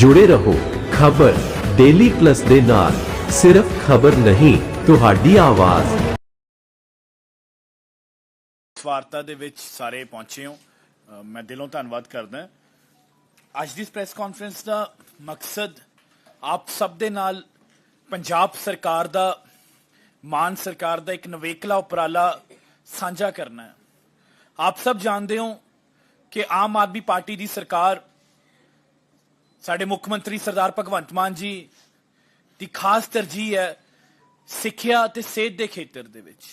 ਜੁੜੇ ਰਹੋ। ਖਬਰ ਡੇਲੀ ਪਲੱਸ ਦੇ ਨਾਲ ਸਿਰਫ ਖਬਰ ਨਹੀਂ, ਤੁਹਾਡੀ ਆਵਾਜ਼। ਵਾਰਤਾ ਦੇ ਵਿੱਚ ਸਾਰੇ ਪਹੁੰਚੇ ਹੋ। ਮੈਂ ਦਿਲੋਂ ਧੰਨਵਾਦ ਕਰਦਾ ਅੱਜ ਦੀ ਪ੍ਰੈਸ ਕਾਨਫਰੰਸ ਦਾ ਮਕਸਦ ਆਪ ਸਭ ਦੇ ਨਾਲ ਪੰਜਾਬ ਸਰਕਾਰ ਦਾ, ਮਾਨ ਸਰਕਾਰ ਦਾ ਇੱਕ ਨਵੇਕਲਾ ਉਪਰਾਲਾ ਸਾਂਝਾ ਕਰਨਾ ਹੈ। ਆਪ ਸਭ ਜਾਣਦੇ ਹੋ ਕਿ ਆਮ ਆਦਮੀ ਪਾਰਟੀ ਦੀ ਸਰਕਾਰ ਸਾਡੇ ਮੁੱਖ ਮੰਤਰੀ ਸਰਦਾਰ ਭਗਵੰਤ ਮਾਨ ਜੀ ਦੀ ਖਾਸ ਤਰਜੀਹ ਹੈ ਸਿੱਖਿਆ ਅਤੇ ਸਿਹਤ ਦੇ ਖੇਤਰ ਦੇ ਵਿੱਚ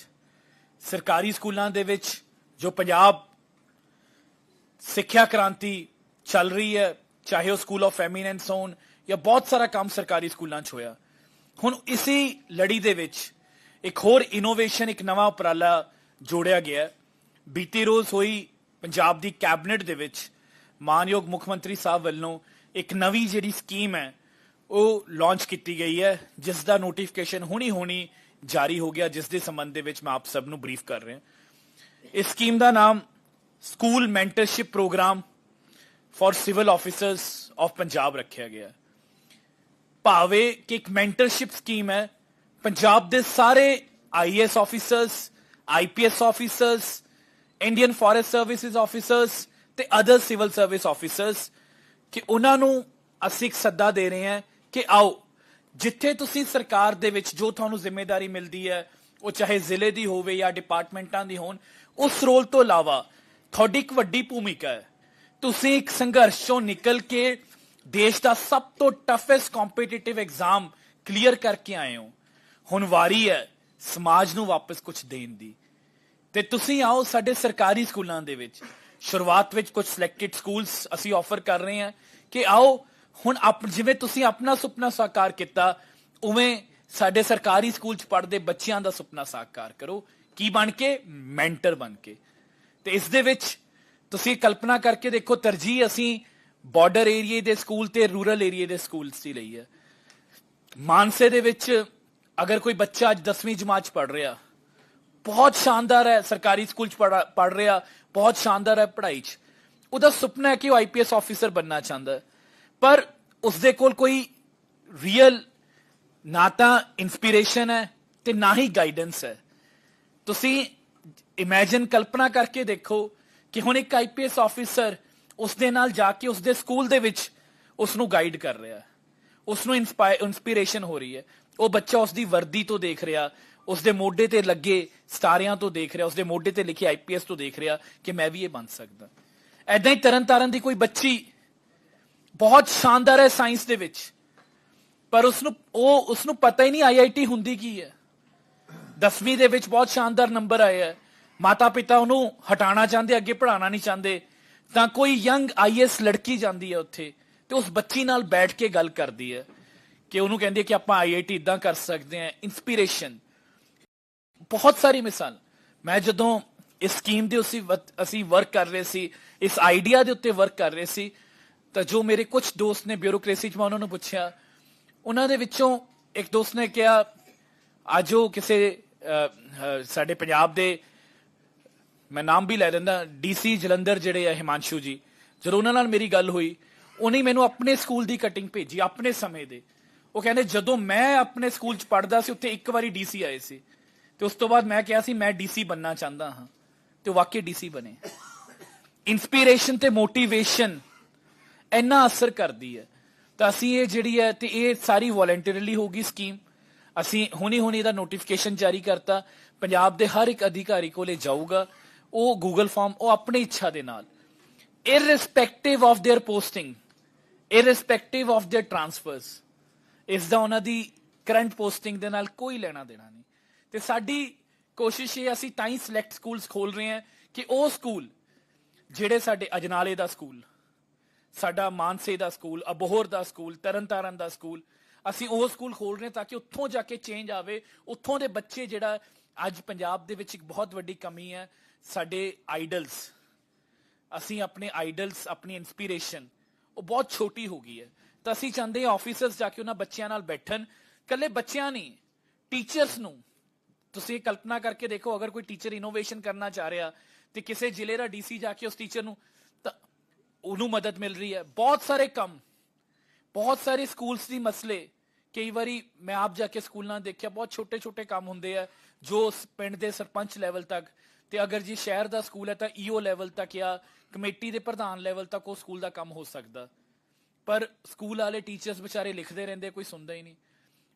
ਸਰਕਾਰੀ ਸਕੂਲਾਂ ਦੇ ਵਿੱਚ ਜੋ ਪੰਜਾਬ ਸਿੱਖਿਆ ਕ੍ਰਾਂਤੀ ਚੱਲ ਰਹੀ ਹੈ, ਚਾਹੇ ਉਹ ਸਕੂਲ ਆਫ ਐਮੀਨੈਂਸ ਹੋਣ ਜਾਂ ਬਹੁਤ ਸਾਰਾ ਕੰਮ ਸਰਕਾਰੀ ਸਕੂਲਾਂ 'ਚ ਹੋਇਆ ਹੁਣ ਇਸੇ ਲੜੀ ਦੇ ਵਿੱਚ ਇੱਕ ਹੋਰ ਇਨੋਵੇਸ਼ਨ ਇੱਕ ਨਵਾਂ ਉਪਰਾਲਾ ਜੋੜਿਆ ਗਿਆ ਹੈ। ਬੀਤੀ ਰੋਜ਼ ਹੋਈ ਪੰਜਾਬ ਦੀ ਕੈਬਨਿਟ ਦੇ ਵਿੱਚ ਮਾਨਯੋਗ ਮੁੱਖ ਮੰਤਰੀ ਸਾਹਿਬ ਵੱਲੋਂ ਇੱਕ ਨਵੀਂ ਜਿਹੜੀ ਸਕੀਮ ਹੈ, ਉਹ ਲਾਂਚ ਕੀਤੀ ਗਈ ਹੈ ਜਿਸ ਦਾ ਨੋਟੀਫਿਕੇਸ਼ਨ ਹੁਣੀ ਹੁਣੀ ਜਾਰੀ ਹੋ ਗਿਆ ਜਿਸ ਦੇ ਸੰਬੰਧ ਦੇ ਵਿੱਚ ਮੈਂ ਆਪ ਸਭ ਨੂੰ ਬਰੀਫ ਕਰ ਰਿਹਾ ਇਸ ਸਕੀਮ ਦਾ ਨਾਮ school mentorship programme for civil officers of Punjab ਰੱਖਿਆ ਗਿਆ ਹੈ। ਭਾਵੇਂ ਕਿ ਇੱਕ ਮੈਂਟਰਸ਼ਿਪ ਸਕੀਮ ਹੈ, ਪੰਜਾਬ ਦੇ ਸਾਰੇ IAS officers IPS officers Indian forest services officers ਤੇ ਅਦਰ ਸਿਵਲ ਸਰਵਿਸ ਆਫੀਸਰਸ ਕਿ ਉਹਨਾਂ ਨੂੰ ਅਸੀਂ ਇੱਕ ਸੱਦਾ ਦੇ ਰਹੇ ਹਾਂ ਕਿ ਆਓ, ਜਿੱਥੇ ਤੁਸੀਂ ਸਰਕਾਰ ਦੇ ਵਿੱਚ ਜੋ ਤੁਹਾਨੂੰ ਜ਼ਿੰਮੇਵਾਰੀ ਮਿਲਦੀ ਹੈ, ਉਹ ਚਾਹੇ ਜ਼ਿਲ੍ਹੇ ਦੀ ਹੋਵੇ ਜਾਂ ਡਿਪਾਰਟਮੈਂਟਾਂ ਦੀ ਹੋਣ, ਉਸ ਰੋਲ ਤੋਂ ਇਲਾਵਾ ਤੁਹਾਡੀ ਇੱਕ ਵੱਡੀ ਭੂਮਿਕਾ ਹੈ। ਤੁਸੀਂ ਇੱਕ ਸੰਘਰਸ਼ ਚੋਂ ਨਿਕਲ ਕੇ ਦੇਸ਼ ਦਾ ਸਭ ਤੋਂ ਟਫੈਸਟ ਕੰਪੀਟੀਟਿਵ ਐਗਜ਼ਾਮ ਕਲੀਅਰ ਕਰਕੇ ਆਏ ਹੋ। ਹੁਣ ਵਾਰੀ ਹੈ ਸਮਾਜ ਨੂੰ ਵਾਪਸ ਕੁਝ ਦੇਣ ਦੀ। ਤੇ ਤੁਸੀਂ ਆਓ ਸਾਡੇ ਸਰਕਾਰੀ ਸਕੂਲਾਂ ਦੇ ਵਿੱਚ ਸ਼ੁਰੂਆਤ ਵਿੱਚ ਕੁਝ ਸਿਲੈਕਟਡ ਸਕੂਲਸ ਅਸੀਂ ਆਫਰ ਕਰ ਰਹੇ ਹਾਂ ਕਿ ਆਓ, ਹੁਣ ਆਪ, ਜਿਵੇਂ ਤੁਸੀਂ ਆਪਣਾ ਸੁਪਨਾ ਸਾਕਾਰ ਕੀਤਾ, ਉਵੇਂ ਸਾਡੇ ਸਰਕਾਰੀ ਸਕੂਲ ਚ ਪੜ੍ਹਦੇ ਬੱਚਿਆਂ ਦਾ ਸੁਪਨਾ ਸਾਕਾਰ ਕਰੋ। ਕੀ ਬਣ ਕੇ? ਮੈਂਟਰ ਬਣ ਕੇ। ਤੇ ਇਸ ਦੇ ਵਿੱਚ ਤੁਸੀਂ ਕਲਪਨਾ ਕਰਕੇ ਦੇਖੋ, ਤਰਜੀਹ ਅਸੀਂ ਬਾਰਡਰ ਏਰੀਏ ਦੇ ਸਕੂਲ ਤੇ ਰੂਰਲ ਏਰੀਏ ਦੇ ਸਕੂਲਸ ਦੀ ਲਈ ਹੈ। ਮਾਨਸੇ ਦੇ ਵਿੱਚ ਅਗਰ ਕੋਈ ਬੱਚਾ ਅੱਜ 10ਵੀਂ ਜਮਾਤ ਚ ਪੜ੍ਹ ਰਿਹਾ ਬਹੁਤ ਸ਼ਾਨਦਾਰ ਹੈ ਸਰਕਾਰੀ ਸਕੂਲ ਚ ਪੜ ਰਿਹਾ, ਬਹੁਤ ਸ਼ਾਨਦਾਰ ਹੈ ਪੜ੍ਹਾਈ ਚ। ਉਹਦਾ ਸੁਪਨਾ ਹੈ ਕਿ ਉਹ ਆਈਪੀਐਸ ਆਫੀਸਰ ਬੰਨਣਾ ਚਾਹੁੰਦਾ ਹੈ। ਪਰ ਉਸਦੇ ਕੋਲ ਕੋਈ ਰੀਅਲ ਨਾ ਤਾਂ ਇਨਸਪੀਰੇਸ਼ਨ ਹੈ ਤੇ ਨਾ ਹੀ ਗਾਈਡੈਂਸ ਹੈ। ਤੁਸੀਂ ਇਮੇਜਿਨ ਕਲਪਨਾ ਕਰਕੇ ਦੇਖੋ ਕਿ ਹੁਣ ਇੱਕ ਆਈਪੀਐਸ ਆਫੀਸਰ ਉਸ ਦੇ ਨਾਲ ਜਾ ਕੇ ਉਸ ਦੇ ਸਕੂਲ ਦੇ ਵਿੱਚ ਉਸ ਨੂੰ ਗਾਈਡ ਕਰ ਰਿਹਾ ਹੈ। ਉਸ ਨੂੰ ਇਨਸਪੀਰੇਸ਼ਨ ਹੋ ਰਹੀ ਹੈ। ਉਹ ਬੱਚਾ ਉਸ ਦੀ ਵਰਦੀ ਤੋਂ ਦੇਖ ਰਿਹਾ ਉਸ ਦੇ ਮੋਢੇ ਤੇ ਲੱਗੇ ਸਤਾਰਿਆਂ ਤੋਂ ਦੇਖ ਰਿਹਾ ਉਸ ਦੇ ਮੋਢੇ ਤੇ ਲਿਖੇ ਆਈਪੀਐਸ ਤੋਂ ਦੇਖ ਰਿਹਾ ਕਿ ਮੈਂ ਵੀ ਇਹ ਬਣ ਸਕਦਾ। ਐਦਾਂ ਹੀ ਤਰਨਤਾਰਨ ਦੀ ਕੋਈ ਬੱਚੀ ਬਹੁਤ ਸ਼ਾਨਦਾਰ ਹੈ ਸਾਇੰਸ ਦੇ ਵਿੱਚ, ਪਰ ਉਸ ਨੂੰ ਉਹ ਉਸ ਨੂੰ ਪਤਾ ਹੀ ਨਹੀਂ ਆਈਆਈਟੀ ਹੁੰਦੀ ਕੀ ਹੈ। 10ਵੀਂ ਦੇ ਵਿੱਚ ਬਹੁਤ ਸ਼ਾਨਦਾਰ ਨੰਬਰ ਆਏ ਹੈ। ਮਾਤਾ ਪਿਤਾ ਉਹਨੂੰ ਹਟਾਣਾ ਚਾਹੁੰਦੇ, ਅੱਗੇ ਪੜਾਉਣਾ ਨਹੀਂ ਚਾਹੁੰਦੇ, ਤਾਂ ਕੋਈ ਯੰਗ ਆਈਐਸ ਲੜਕੀ ਜਾਂਦੀ ਹੈ ਉੱਥੇ ਤੇ ਉਸ ਬੱਚੀ ਨਾਲ ਬੈਠ ਕੇ ਗੱਲ ਕਰਦੀ ਹੈ ਕਿ ਉਹਨੂੰ ਕਹਿੰਦੀ ਹੈ ਕਿ ਆਪਾਂ ਆਈਆਈਟੀ ਇਦਾਂ ਕਰ ਸਕਦੇ ਹਾਂ ਇਨਸਪੀਰੇਸ਼ਨ ਬਹੁਤ ਸਾਰੀ ਮਿਸਾਲ। ਮੈਂ ਜਦੋਂ ਇਸ ਸਕੀਮ ਦੇ ਉਸੇ ਅਸੀਂ ਵਰਕ ਕਰ ਰਹੇ ਸੀ, ਇਸ ਆਈਡੀਆ ਦੇ ਉੱਤੇ ਵਰਕ ਕਰ ਰਹੇ ਸੀ, ਤਾਂ ਜੋ ਮੇਰੇ ਕੁਝ ਦੋਸਤ ਨੇ ਬਿਊਰੋਕ੍ਰੇਸੀ ਚ ਮੈਂ ਉਹਨਾਂ ਨੂੰ ਪੁੱਛਿਆ। ਉਹਨਾਂ ਦੇ ਵਿੱਚੋਂ ਇੱਕ ਦੋਸਤ ਨੇ ਕਿਹਾ, ਅੱਜ ਉਹ ਕਿਸੇ ਸਾਡੇ ਪੰਜਾਬ ਦੇ, ਮੈਂ ਨਾਮ ਵੀ ਲੈ ਦਿੰਦਾ ਡੀਸੀ ਜਲੰਧਰ ਜਿਹੜੇ ਆ ਹਿਮਾਂਸ਼ੂ ਜੀ, ਜਦੋਂ ਉਹਨਾਂ ਨਾਲ ਮੇਰੀ ਗੱਲ ਹੋਈ, ਉਹਨੇ ਮੈਨੂੰ ਆਪਣੇ ਸਕੂਲ ਦੀ ਕਟਿੰਗ ਭੇਜੀ, ਆਪਣੇ ਸਮੇਂ ਦੇ। ਉਹ ਕਹਿੰਦੇ, ਜਦੋਂ ਮੈਂ ਆਪਣੇ ਸਕੂਲ ਚ ਪੜ੍ਹਦਾ ਸੀ, ਉੱਥੇ ਇੱਕ ਵਾਰੀ ਡੀਸੀ ਆਏ ਸੀ। ਤੇ ਉਸ ਤੋਂ ਬਾਅਦ ਮੈਂ ਕਿਹਾ ਸੀ, ਮੈਂ ਡੀਸੀ ਬੰਨਣਾ ਚਾਹੁੰਦਾ ਹਾਂ। ਤੇ ਉਹ ਵਾਕਈ ਡੀਸੀ ਬਣੇ। ਇਨਸਪੀਰੇਸ਼ਨ ਤੇ ਮੋਟੀਵੇਸ਼ਨ ਇੰਨਾ ਅਸਰ ਕਰਦੀ ਹੈ। ਤਾਂ ਅਸੀਂ ਇਹ ਜਿਹੜੀ ਹੈ, ਤੇ ਇਹ ਸਾਰੀ ਵੋਲੰਟਰੀਲੀ ਹੋਗੀ ਸਕੀਮ ਅਸੀਂ ਹੁਣੀ ਹੁਣੀ ਦਾ ਨੋਟੀਫਿਕੇਸ਼ਨ ਜਾਰੀ ਕਰਤਾ। ਪੰਜਾਬ ਦੇ ਹਰ ਇੱਕ ਅਧਿਕਾਰੀ ਕੋਲੇ ਜਾਊਗਾ। ਉਹ ਗੂਗਲ ਫਾਰਮ ਉਹ ਆਪਣੀ ਇੱਛਾ ਦੇ ਨਾਲ। Irrespective of their posting, irrespective of their transfers, ਇਸ ਦਾ ਉਹਨਾਂ ਦੀ ਕਰੰਟ ਪੋਸਟਿੰਗ ਦੇ ਨਾਲ ਕੋਈ ਲੈਣਾ ਦੇਣਾ ਨਹੀਂ। ਤੇ ਸਾਡੀ ਕੋਸ਼ਿਸ਼ ਇਹ ਅਸੀਂ ਤਾਂ ਹੀ ਸਿਲੈਕਟ ਸਕੂਲਸ ਖੋਲ ਰਹੇ ਹਾਂ ਕਿ ਉਹ ਸਕੂਲ ਜਿਹੜੇ ਸਾਡੇ ਅਜਨਾਲੇ ਦਾ ਸਕੂਲ ਸਾਡਾ ਮਾਨਸੇ ਦਾ ਸਕੂਲ ਅਬੋਹਰ ਦਾ ਸਕੂਲ ਤਰਨਤਾਰਨ ਦਾ ਸਕੂਲ ਅਸੀਂ ਉਹ ਸਕੂਲ ਖੋਲ ਰਹੇ ਹਾਂ ਤਾਂ ਕਿ ਉੱਥੋਂ ਜਾ ਕੇ ਚੇਂਜ ਆਵੇ, ਉੱਥੋਂ ਦੇ ਬੱਚੇ ਜਿਹੜਾ ਅੱਜ ਪੰਜਾਬ ਦੇ ਵਿੱਚ ਇੱਕ ਬਹੁਤ ਵੱਡੀ ਕਮੀ ਹੈ, ਸਾਡੇ ਆਈਡਲਸ ਅਸੀਂ ਆਪਣੇ ਆਈਡਲਸ ਆਪਣੀ ਇਨਸਪੀਰੇਸ਼ਨ ਉਹ ਬਹੁਤ ਛੋਟੀ ਹੋ ਗਈ ਹੈ। ਤਾਂ ਅਸੀਂ ਚਾਹੁੰਦੇ ਹਾਂ ਆਫੀਸਰਸ ਜਾ ਕੇ ਉਹਨਾਂ ਬੱਚਿਆਂ ਨਾਲ ਬੈਠਣ ਕੱਲੇ ਬੱਚਿਆਂ ਨਹੀਂ ਟੀਚਰਸ ਨੂੰ ਤੁਸੀਂ ਕਲਪਨਾ ਕਰਕੇ ਦੇਖੋ, ਅਗਰ ਕੋਈ ਟੀਚਰ ਇਨੋਵੇਸ਼ਨ ਕਰਨਾ ਚਾਹ ਰਿਹਾ ਤੇ ਕਿਸੇ ਜ਼ਿਲ੍ਹੇ ਦਾ ਡੀਸੀ ਜਾ ਕੇ ਉਸ ਟੀਚਰ ਨੂੰ ਤਾਂ ਉਹਨੂੰ ਮਦਦ ਮਿਲ ਰਹੀ ਹੈ। ਬਹੁਤ ਸਾਰੇ ਕੰਮ, ਬਹੁਤ ਸਾਰੇ ਸਕੂਲਸ ਦੀ ਮਸਲੇ, ਕਈ ਵਾਰੀ ਮੈਂ ਆਪ ਜਾ ਕੇ ਸਕੂਲਾਂ ਦੇਖਿਆ, ਬਹੁਤ ਛੋਟੇ ਛੋਟੇ ਕੰਮ ਹੁੰਦੇ ਆ ਜੋ ਸ- ਪਿੰਡ ਦੇ ਸਰਪੰਚ ਲੈਵਲ ਤੱਕ ਤੇ ਅਗਰ ਜੀ ਸ਼ਹਿਰ ਦਾ ਸਕੂਲ ਹੈ ਤਾਂ ਈਓ ਲੈਵਲ ਤੱਕ ਜਾਂ ਕਮੇਟੀ ਦੇ ਪ੍ਰਧਾਨ ਲੈਵਲ ਤੱਕ ਉਹ ਸਕੂਲ ਦਾ ਕੰਮ ਹੋ ਸਕਦਾ। ਪਰ ਸਕੂਲ ਵਾਲੇ ਟੀਚਰਸ ਵਿਚਾਰੇ ਲਿਖਦੇ ਰਹਿੰਦੇ, ਕੋਈ ਸੁਣਦਾ ਹੀ ਨਹੀਂ।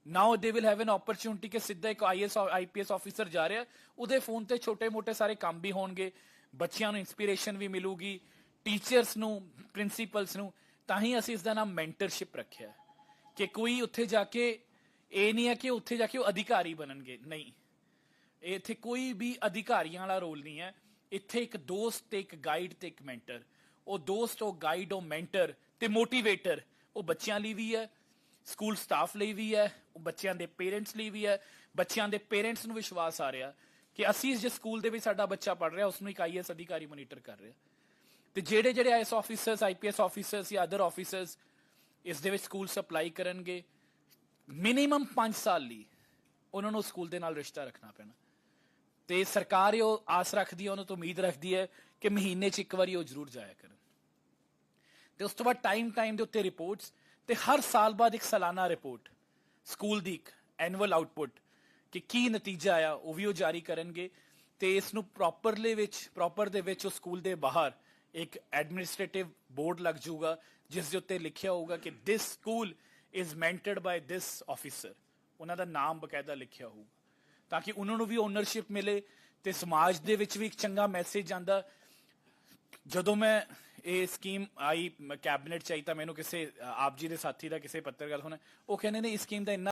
ਨਾਓ they will have an opportunity ਕਿ ਸਿੱਧਾ ਇੱਕ ਆਈਐਸ ਆਈਪੀਐਸ ਆਫੀਸਰ ਜਾ ਰਿਹਾ ਉਹਦੇ ਫੋਨ ਤੇ ਛੋਟੇ-ਮੋਟੇ ਸਾਰੇ ਕੰਮ ਵੀ ਹੋਣਗੇ। ਬੱਚਿਆਂ ਨੂੰ ਇਨਸਪੀਰੇਸ਼ਨ ਵੀ ਮਿਲੂਗੀ। ਟੀਚਰਸ ਨੂੰ ਪ੍ਰਿੰਸੀਪਲਸ ਨੂੰ, ਤਾਂ ਹੀ ਅਸੀਂ ਇਸ ਦਾ ਨਾਮ ਮੈਂਟਰਸ਼ਿਪ ਰੱਖਿਆ ਕਿ ਕੋਈ ਉੱਥੇ ਜਾ ਕੇ, ਇਹ ਨਹੀਂ ਹੈ ਕਿ ਉੱਥੇ ਜਾ ਕੇ ਉਹ ਅਧਿਕਾਰੀ ਬਣਨਗੇ। ਨਹੀਂ। ਇੱਥੇ ਕੋਈ ਵੀ ਅਧਿਕਾਰੀਆਂ ਵਾਲਾ ਰੋਲ ਨਹੀਂ ਹੈ। ਇੱਥੇ ਇੱਕ ਦੋਸਤ ਤੇ ਇੱਕ ਗਾਈਡ ਤੇ ਇੱਕ ਮੈਂਟਰ ਉਹ ਦੋਸਤ, ਉਹ ਗਾਈਡ ਉਹ ਮੈਂਟਰ ਤੇ ਮੋਟੀਵੇਟਰ ਉਹ ਬੱਚਿਆਂ ਲਈ ਵੀ ਹੈ। ਸਕੂਲ ਸਟਾਫ ਲਈ ਵੀ ਹੈ ਬੱਚਿਆਂ ਦੇ ਪੇਰੈਂਟਸ ਲਈ ਵੀ ਹੈ, ਬੱਚਿਆਂ ਦੇ ਪੇਰੈਂਟਸ ਨੂੰ ਵਿਸ਼ਵਾਸ ਆ ਰਿਹਾ ਕਿ ਅਸੀਂ ਜਿਸ ਸਕੂਲ ਦੇ ਵਿੱਚ ਸਾਡਾ ਬੱਚਾ ਪੜ ਰਿਹਾ ਉਸ ਨੂੰ ਇੱਕ ਆਈਐਸ ਅਧਿਕਾਰੀ ਮੋਨੀਟਰ ਕਰ ਰਿਹਾ। ਤੇ ਜਿਹੜੇ ਜਿਹੜੇ ਆਈਐਸ ਆਫੀਸਰਸ ਆਈਪੀਐਸ ਆਫੀਸਰਸ ਜਾਂ ਅਦਰ ਆਫੀਸਰਸ ਇਸ ਦੇ ਵਿੱਚ ਸਕੂਲ ਸਪਲਾਈ ਕਰਨਗੇ ਮਿਨੀਮਮ 5 ਸਾਲ ਲਈ ਉਹਨਾਂ ਨੂੰ ਸਕੂਲ ਦੇ ਨਾਲ ਰਿਸ਼ਤਾ ਰੱਖਣਾ ਪੈਣਾ। ਤੇ ਸਰਕਾਰ ਇਹ ਆਸ ਰੱਖਦੀ ਹੈ, ਉਹਨਾਂ ਤੋਂ ਉਮੀਦ ਰੱਖਦੀ ਹੈ ਕਿ ਮਹੀਨੇ 'ਚ ਇੱਕ ਵਾਰੀ ਉਹ ਜ਼ਰੂਰ ਜਾਇਆ ਕਰਨ। ਤੇ ਉਸ ਤੋਂ ਬਾਅਦ ਟਾਈਮ ਟਾਈਮ ਦੇ ਉੱਤੇ ਰਿਪੋਰਟਸ ਤੇ ਹਰ ਸਾਲ ਬਾਅਦ ਇੱਕ ਸਾਲਾਨਾ ਰਿਪੋਰਟ, ਸਕੂਲ ਦੀ ਇੱਕ ਐਨੂਅਲ ਆਊਟਪੁੱਟ ਕਿ ਕੀ ਨਤੀਜਾ ਆਇਆ, ਉਹ ਵੀ ਉਹ ਜਾਰੀ ਕਰਨਗੇ ਤੇ ਇਸ ਨੂੰ ਪ੍ਰੋਪਰਲੀ ਵਿੱਚ ਪ੍ਰੋਪਰ ਦੇ ਵਿੱਚ ਉਹ ਸਕੂਲ ਦੇ ਬਾਹਰ ਇੱਕ ਐਡਮਿਨਿਸਟ੍ਰੇਟਿਵ ਬੋਰਡ ਲੱਗ ਜਾਊਗਾ, ਜਿਸ ਦੇ ਉੱਤੇ ਲਿਖਿਆ ਹੋਊਗਾ ਕਿ this school is mentored by this officer ਉਹਨਾਂ ਦਾ ਨਾਮ ਬਕਾਇਦਾ ਲਿਖਿਆ ਹੋਊਗਾ। ਤਾਂ ਕਿ ਉਹਨਾਂ ਨੂੰ ਵੀ ਓਨਰਸ਼ਿਪ ਮਿਲੇ ਤੇ ਸਮਾਜ ਦੇ ਵਿੱਚ ਵੀ ਇੱਕ ਚੰਗਾ ਮੈਸੇਜ ਜਾਂਦਾ ਜਦੋਂ ਮੈਂ ਇਹ ਸਕੀਮ ਆਈ ਕੈਬਨਿਟ ਚ ਆਈ ਤਾਂ ਮੈਨੂੰ ਕਿਸੇ ਆਪ ਜੀ ਦੇ ਸਾਥੀ ਦਾ ਕਿਸੇ ਪੱਤਰਕਾਰ ਹੋਣਾ ਉਹ ਕਹਿੰਦੇ ਨੇ, ਇਸ ਸਕੀਮ ਦਾ ਇੰਨਾ